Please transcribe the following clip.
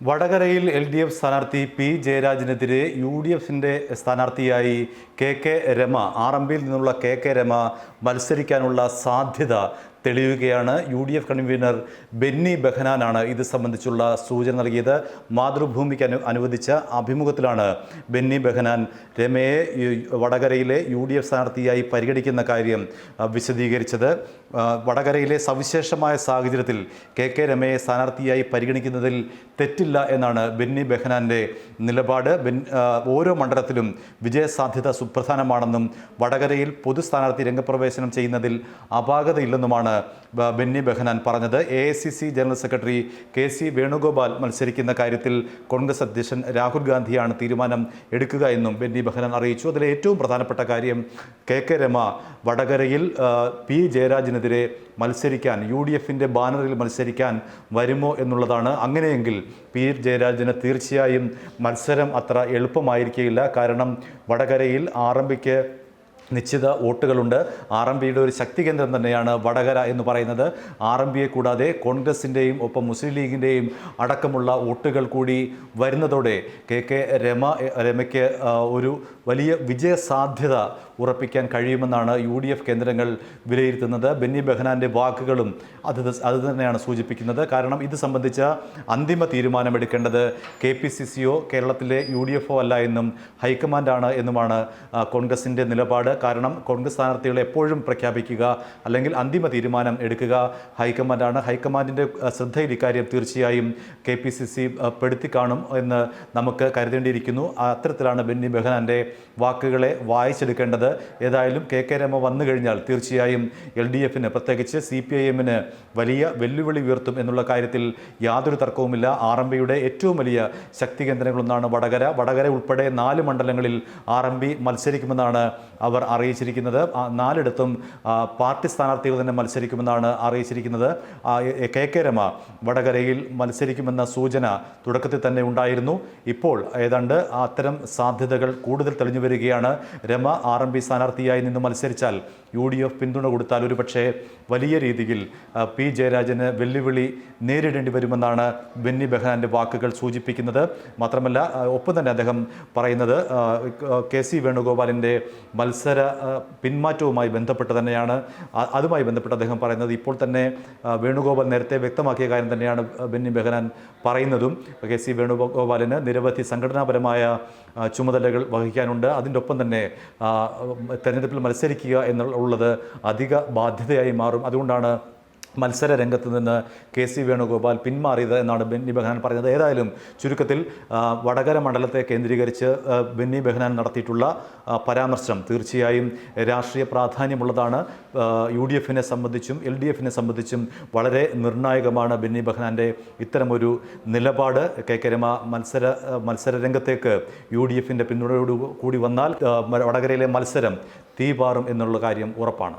വടകരയിൽ L D F സ്ഥാനാർത്ഥി P ജയരാജനെതിരെ യു ഡി എഫിന്റെ സ്ഥാനാർത്ഥിയായി K K Rama R M പിയിൽ നിന്നുള്ള കെ കെ രമ മത്സരിക്കാനുള്ള സാധ്യത തെളിയുകയാണ്. U D F convener Benny ബെഹനാനാണ് ഇത് സംബന്ധിച്ചുള്ള സൂചന നൽകിയത്. മാതൃഭൂമിക്ക് അനു അനുവദിച്ച അഭിമുഖത്തിലാണ് ബെന്നി ബെഹനാൻ രമയെ വടകരയിലെ യു ഡി എഫ് സ്ഥാനാർത്ഥിയായി പരിഗണിക്കുന്ന കാര്യം വിശദീകരിച്ചത്. വടകരയിലെ സവിശേഷമായ സാഹചര്യത്തിൽ കെ കെ രമയെ സ്ഥാനാർത്ഥിയായി പരിഗണിക്കുന്നതിൽ തെറ്റില്ല എന്നാണ് ബെന്നി ബെഹനാന്റെ നിലപാട്. ബെൻ ഓരോ മണ്ഡലത്തിലും വിജയസാധ്യത സുപ്രധാനമാണെന്നും വടകരയിൽ പൊതു സ്ഥാനാർത്ഥി രംഗപ്രവേശനം ചെയ്യുന്നതിൽ അപാകതയില്ലെന്നുമാണ് ബെന്നി ബെഹനാൻ പറഞ്ഞത്. A general secretary K C Venugopal മത്സരിക്കുന്ന കാര്യത്തിൽ കോൺഗ്രസ് അധ്യക്ഷൻ രാഹുൽ ഗാന്ധിയാണ് തീരുമാനം എടുക്കുക എന്നും ബെന്നി ബെഹനാൻ അറിയിച്ചു. അതിലെ ഏറ്റവും പ്രധാനപ്പെട്ട കാര്യം കെ കെ രമ വടകരയിൽ പി ജയരാജനെതിരെ മത്സരിക്കാൻ യു ഡി എഫിന്റെ ബാനറിൽ മത്സരിക്കാൻ വരുമോ എന്നുള്ളതാണ്. അങ്ങനെയെങ്കിൽ പി ജയരാജന് തീർച്ചയായും മത്സരം അത്ര എളുപ്പമായിരിക്കില്ല കാരണം വടകരയിൽ ആർ എം നിശ്ചിത വോട്ടുകളുണ്ട്. ആർ എം പിയുടെ ഒരു ശക്തി കേന്ദ്രം തന്നെയാണ് വടകര എന്ന് പറയുന്നത്. ആർ എം പിയെ കൂടാതെ കോൺഗ്രസിന്റെയും ഒപ്പം മുസ്ലിം ലീഗിന്റെയും അടക്കമുള്ള വോട്ടുകൾ കൂടി വരുന്നതോടെ കെ കെ രമ രമയ്ക്ക് ഒരു വലിയ വിജയ സാധ്യത ഉറപ്പിക്കാൻ കഴിയുമെന്നാണ് യു ഡി എഫ് കേന്ദ്രങ്ങൾ വിലയിരുത്തുന്നത്. ബെന്നി ബെഹനാന്റെ വാക്കുകളും അത് അത് തന്നെയാണ് സൂചിപ്പിക്കുന്നത്. കാരണം ഇത് സംബന്ധിച്ച അന്തിമ തീരുമാനമെടുക്കേണ്ടത് കെ പി സി സിയോ കേരളത്തിലെ യു ഡി എഫോ അല്ല എന്നും ഹൈക്കമാൻഡാണ് എന്നുമാണ് കോൺഗ്രസിന്റെ നിലപാട്. കാരണം കോൺഗ്രസ് സ്ഥാനാർത്ഥികളെ എപ്പോഴും പ്രഖ്യാപിക്കുക അല്ലെങ്കിൽ അന്തിമ തീരുമാനം എടുക്കുക ഹൈക്കമാൻഡാണ്. ഹൈക്കമാൻഡിന്റെ ശ്രദ്ധയിൽ ഇക്കാര്യം തീർച്ചയായും കെ പി സി സി പെടുത്തി കാണും എന്ന് നമുക്ക് കരുതേണ്ടിയിരിക്കുന്നു. അത്തരത്തിലാണ് ബെന്നി ബെഹനാന്റെ വാക്കുകളെ വായിച്ചെടുക്കേണ്ടത്. ഏതായാലും കെ കെ രമ വന്നു കഴിഞ്ഞാൽ തീർച്ചയായും എൽ ഡി എഫിന് പ്രത്യേകിച്ച് സി പി ഐ എമ്മിന് വലിയ വെല്ലുവിളി ഉയർത്തും എന്നുള്ള കാര്യത്തിൽ യാതൊരു തർക്കവുമില്ല. ആർ എം പിയുടെ ഏറ്റവും വലിയ ശക്തി കേന്ദ്രങ്ങളൊന്നാണ് വടകര. വടകര ഉൾപ്പെടെ നാല് മണ്ഡലങ്ങളിൽ ആർ എം പി മത്സരിക്കുമെന്നാണ് അവർ അറിയിച്ചിരിക്കുന്നത്. നാലിടത്തും പാർട്ടി സ്ഥാനാർത്ഥികൾ തന്നെ മത്സരിക്കുമെന്നാണ് അറിയിച്ചിരിക്കുന്നത്. കെ കെ രമ വടകരയിൽ മത്സരിക്കുമെന്ന സൂചന തുടക്കത്തിൽ തന്നെ ഉണ്ടായിരുന്നു. ഇപ്പോൾ ഏതാണ്ട് അത്തരം സാധ്യതകൾ കൂടുതൽ തെളിഞ്ഞു വരികയാണ്. രമ ആർ എം പി സ്ഥാനാർത്ഥിയായി നിന്ന് മത്സരിച്ചാൽ യു ഡി എഫ് പിന്തുണ കൊടുത്താൽ ഒരുപക്ഷെ വലിയ രീതിയിൽ പി ജയരാജന് വെല്ലുവിളി നേരിടേണ്ടി വരുമെന്നാണ് ബെന്നി ബെഹനാന്റെ വാക്കുകൾ സൂചിപ്പിക്കുന്നത്. മാത്രമല്ല ഒപ്പം തന്നെ അദ്ദേഹം പറയുന്നത് കെ സി വേണുഗോപാലിന്റെ മത്സര പിന്മാറ്റവുമായി ബന്ധപ്പെട്ട് തന്നെയാണ്. അതുമായി ബന്ധപ്പെട്ട് അദ്ദേഹം പറയുന്നത് ഇപ്പോൾ തന്നെ വേണുഗോപാൽ നേരത്തെ വ്യക്തമാക്കിയ കാര്യം തന്നെയാണ് ബെന്നി ബെഹനാൻ പറയുന്നതും. കെ സി വേണുഗോപാലിന് നിരവധി സംഘടനാപരമായ ചുമതലകൾ വഹിക്കാനുണ്ട്. അതിന്റെ ഒപ്പം തന്നെ തെരഞ്ഞെടുപ്പിൽ മത്സരിക്കുക എന്നുള്ളത് അധിക ബാധ്യതയായി മാറും. അതുകൊണ്ടാണ് മത്സര രംഗത്ത് നിന്ന് കെ സി വേണുഗോപാൽ പിന്മാറിയത് എന്നാണ് ബെന്നി ബെഹനാൻ പറഞ്ഞത്. ഏതായാലും ചുരുക്കത്തിൽ വടകര മണ്ഡലത്തെ കേന്ദ്രീകരിച്ച് ബെന്നി ബെഹനാൻ നടത്തിയിട്ടുള്ള പരാമർശം തീർച്ചയായും രാഷ്ട്രീയ പ്രാധാന്യമുള്ളതാണ്. യു ഡി എഫിനെ സംബന്ധിച്ചും എൽ ഡി എഫിനെ സംബന്ധിച്ചും വളരെ നിർണായകമാണ് ബെന്നി ബെഹനാന്റെ ഇത്തരമൊരു നിലപാട്. കെ കെ രമ മത്സര മത്സര രംഗത്തേക്ക് യു ഡി എഫിന്റെ പിന്തുണയോടു കൂടി വന്നാൽ വടകരയിലെ മത്സരം തീപാറും എന്നുള്ള കാര്യം ഉറപ്പാണ്.